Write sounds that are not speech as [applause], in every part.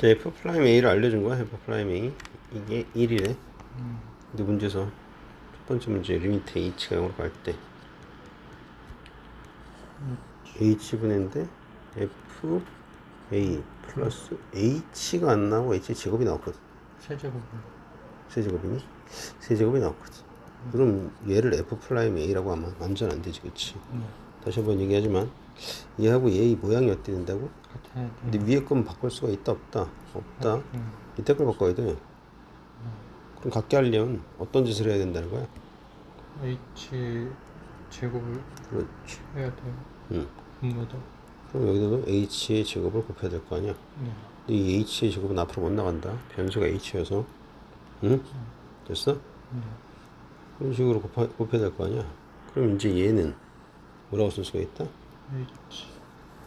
자, f 프라임 a를 알려준 거야 f 프라임 a. 이게 1이래. 근데 문제에서 첫 번째 문제 리미트 h가 0으로 갈 때. H분인데 f a 플러스 h가 안 나오고 h 제곱이 나왔거든. 세제곱은 세제곱이니? 세제곱이 나왔거든. 그럼 얘를 f 프라임 a라고 하면 완전 안 되지 그치? 네. 다시 한번 얘기하지만 얘하고 얘의 모양이 어떻게 된다고? 근데 위에 건 바꿀 수가 있다 없다? 없다 음. 밑에 걸 바꿔야 돼 그럼 같게 하려면 어떤 짓을 해야 된다는 거야? H 제곱을 그렇지 해야 돼요. 응. 분모도. 그럼 여기다도 h의 제곱을 곱해야 될 거 아니야 네. 근데 이 h의 제곱은 앞으로 못 나간다 변수가 h여서 응? 됐어? 네. 그런 식으로 곱하, 곱해야 될 거 아니야 그럼 이제 얘는 뭐라고 쓸 수가 있다? H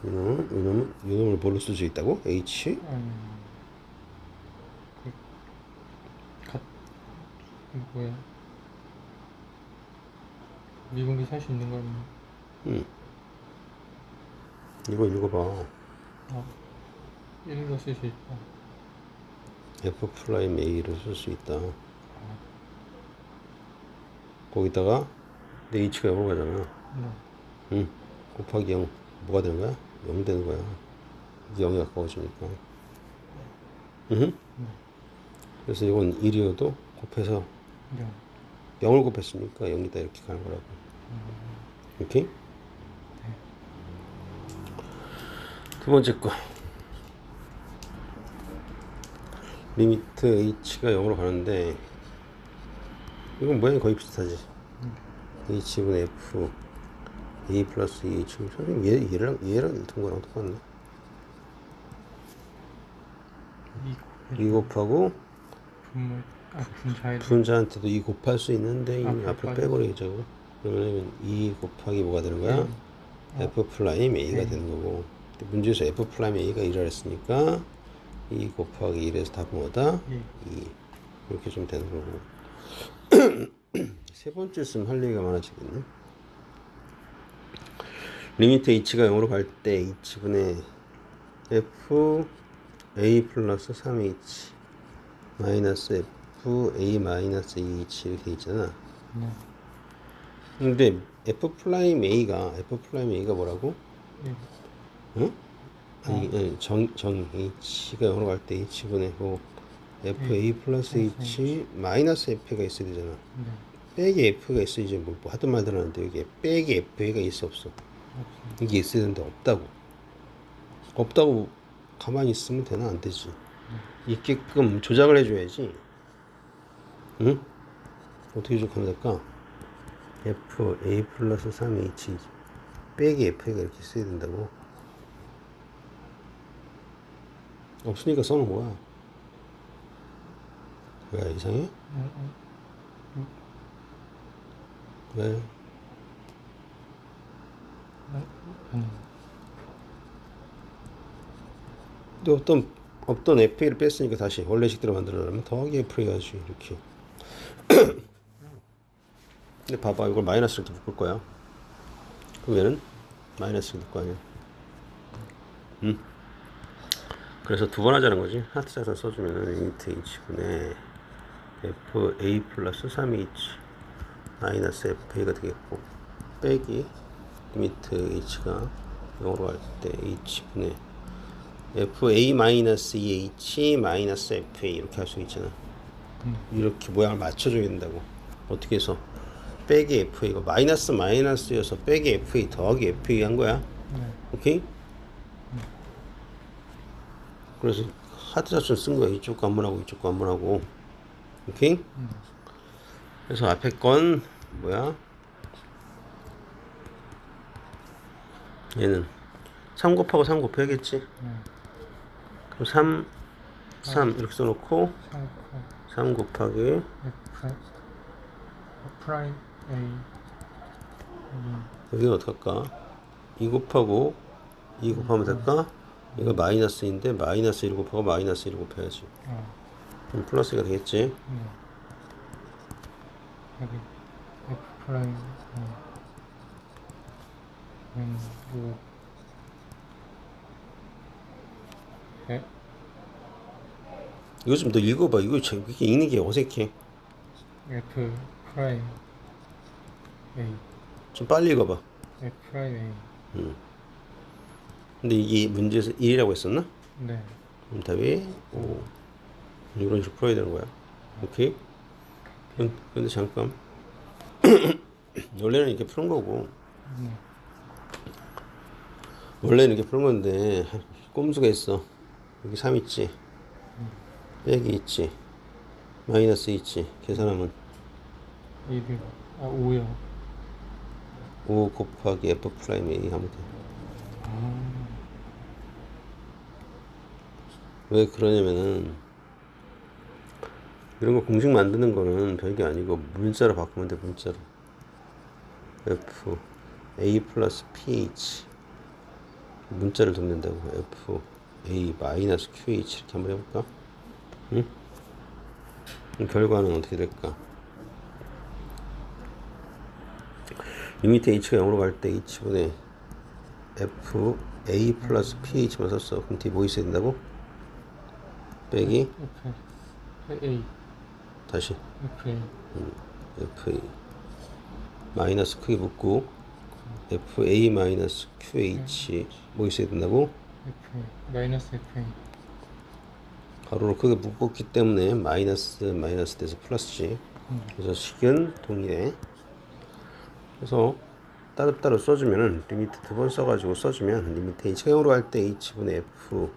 이놈은 이놈은 이놈을 뭘로 쓸 수 있다고? h? 음. 그, 갓 이거 뭐야? 미분기 살수 있는 거는 응 이거 읽어봐 아 1로 쓸 수 있다. f 프라임 a를 쓸수 있다 거기다가 내 h가 0으로 가잖아 네. 응 곱하기 0 뭐가 되는 거야? 0 되는 거야. 이게 0이 가까워지니까. 응 그래서 이건 1이어도 곱해서 네. 0을 곱했으니까 0이다 이렇게 가는 거라고. 오케이? 두 번째 거. 리미트 h가 0으로 가는데 이건 모양이 거의 비슷하지. h분의 f a 플러스 e h 선생님 얘, 얘랑 얘랑 든 거랑 똑같네 이2 곱하고 분모 아 분자에 분자한테도 2 곱할 수 있는데 이 아, 앞으로 그것까지. 빼버리자고 그러면 2 곱하기 뭐가 되는 거야? 네. f 프라임 a가 네. 되는 거고 문제에서 f 프라임 a가 1을 했으니까 2 곱하기 1에서 답은 뭐다? 예. 2 이렇게 좀 되는 거고 [clears throat] 세 번째 쓰면 할 얘기가 많아지겠네 리미트 h가 0으로 갈 때 h분의 f a 플러스 3h 마이너스 f a 마이너스 2h 이렇게 돼 있잖아 네. 근데 f 프라임 a가 f 프라임 a가 뭐라고? 예. 응? 아니, 아니 정, 정 h가 0으로 갈 때 h분의 뭐 f a 플러스 h 마이너스 f가 있어야 되잖아 네. 빼기 f가 있어야지 뭐, 뭐 하든 말든 하는데 여기에 빼기 f가 있어 없어. 이게 있어야 되는데 없다고. 없다고 가만히 있으면 되나? 안 되지. 있게끔 조작을 해줘야지. 응? 어떻게 조작하면 될까? F a 플러스 3h 빼기 f가 이렇게 있어야 된다고? 없으니까 써놓은 거야. 왜 이상해? 왜? 근데 어떤 없던 FA를 뺐으니까 다시 원래 식대로 만들어내면 더하기 FA 해야지 이렇게. [clears throat] 근데 봐봐 이걸 마이너스를 이렇게 묶을 거야. 그럼 얘는 마이너스를 넣을 거 아니야. 음. 그래서 두 번 하자는 거지. 하트 자산 써주면은 리미트 h분의 FA 플러스 3h 마이너스 FA가 되겠고 빼기 리미트 h가 0으로 갈 때 h분의 FA 마이너스 EH 마이너스 FA 이렇게 할 수 있잖아. 이렇게 모양을 맞춰줘야 된다고. 어떻게 해서 빼기 FA가 마이너스 마이너스여서 빼기 FA 더하기 FA 한 거야. 네. 오케이? 그래서 하트 자수 쓴 거야. 이쪽 관문하고 이쪽 관문하고. 오케이? 그래서 앞에 건 뭐야? 얘는 3 곱하고 3 곱해야겠지? 네. 그럼 3, 3 이렇게 써놓고 삼3 곱하기 프라임 A 음, 여기는 어떡할까? 2 곱하고 2 곱하면 될까? 이거 마이너스인데 마이너스 1 곱하고 마이너스 1 곱해야지 아, 그럼 플러스가 되겠지? 네. 여기 F 프라임 음, 음, 네. 이거 좀더 읽어봐. 이거 참 이렇게 읽는 게 어색해. F 프라임 A 좀 빨리 읽어봐. F 프라임 A 근데 이게 문제에서 1이라고 했었나? 네 그럼 답이 5. 이런 식으로 풀어야 되는 거야. 오케이? 근데 잠깐. [clears throat] 원래는 이렇게 푸는 거고. 네. 원래는 이렇게 푸는 건데, 꼼수가 있어. 여기 3 있지? 빼기 있지? 마이너스 있지? 계산하면 1이 아 5요 5 곱하기 f 프라임 a 하면 돼. 아왜 그러냐면은 이런 거 공식 만드는 거는 별게 아니고 문자로 바꾸면 돼 문자로 f a 플러스 ph 문자를 돕는다고 f a 마이너스 qh 이렇게 한번 해볼까? 응? 결과는 어떻게 될까? 리미트 h가 0으로 갈 때 h분의 f a 플러스 ph만 썼어 그럼 뒤에 뭐 있어야 된다고? 빼기 F A 다시 F A FA 마이너스 크게 붙고 FA 마이너스 QH 뭐 있어야 된다고? F 마이너스 F A. 가로로 크게 묶었기 때문에 마이너스 마이너스 돼서 플러스지 그래서 식은 동일해. 그래서 따로따로 써주면은 리미트 두 번 써가지고 써주면 리미트 H가 0으로 할 때 H분의 F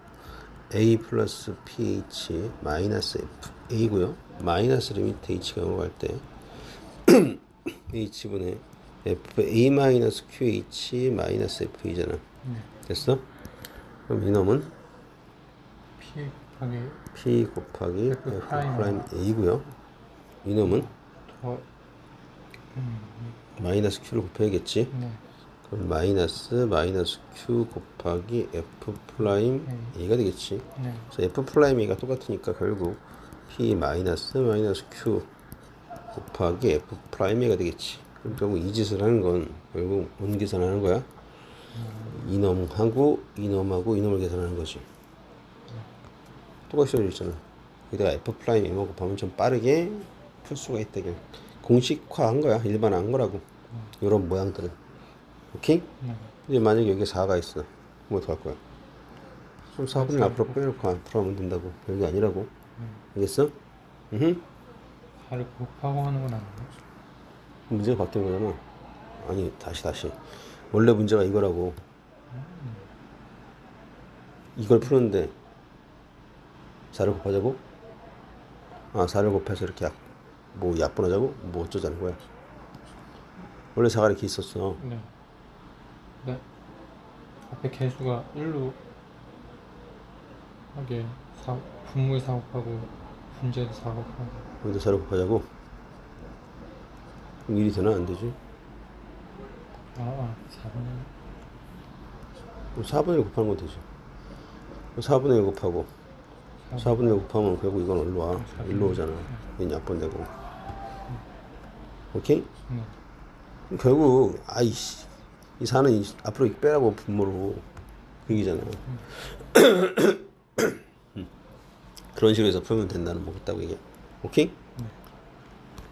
A 플러스 PH 마이너스 F. A고요. 마이너스 리미트 H가 0으로 갈때 [clears throat] H분의 F A 마이너스 QH 마이너스 F이잖아 네 됐어? 그럼 이놈은 P 곱하기 P 곱하기 F F 프라임. A고요 이놈은 더 마이너스 Q를 곱해야겠지 네. 그럼 마이너스 마이너스 Q 곱하기 F 프라임 A가 되겠지 네. 그래서 F 프라임 A가 똑같으니까 결국 P 마이너스 마이너스 Q 곱하기 F 프라임 A가 되겠지 그럼 결국 이 짓을 하는 건 결국 뭔 계산하는 거야? 이놈하고 이놈하고 이놈을 계산하는 거지 똑같이 써져 있잖아 여기다가 F 프라임 A만 곱하면 좀 빠르게 풀 수가 있다 그냥 공식화한 거야 일반화한 거라고 이런 모양들은 오케이? 네. 이제 만약에 여기 4가 있어 그럼 어떡할 거야? 그럼 4분의 앞으로 빼놓고 앞으로 하면 된다고 여기 아니라고 알겠어? 응? 4를 곱하고 하는 건 아니에요? 문제가 바뀌는 거잖아 아니 다시 다시 원래 문제가 이거라고 이걸 푸는데 4를 곱하자고? 아 4를 곱해서 이렇게 약, 뭐 약분하자고? 뭐 어쩌자는 거야 원래 4가 이렇게 있었어 네. 네. 앞에 개수가 1로 하게 4, 분모에 4 곱하고 분자에도 4 곱하고 여기다 4를 곱하자고? 1이 되나 안 되지? 아, 아 4분의 4분의 1 곱하는 건 되지 4분의 1 곱하고 4분의 1 곱하면 결국 이건 어디로 와? 일로 오잖아 얘는 약분되고 오케이? 네. 그럼 결국 아이씨 이 4는 이, 앞으로 빼라고 분모로 그 얘기잖아 음. 그런 식으로 해서 풀면 된다는 거겠다고 얘기해 오케이?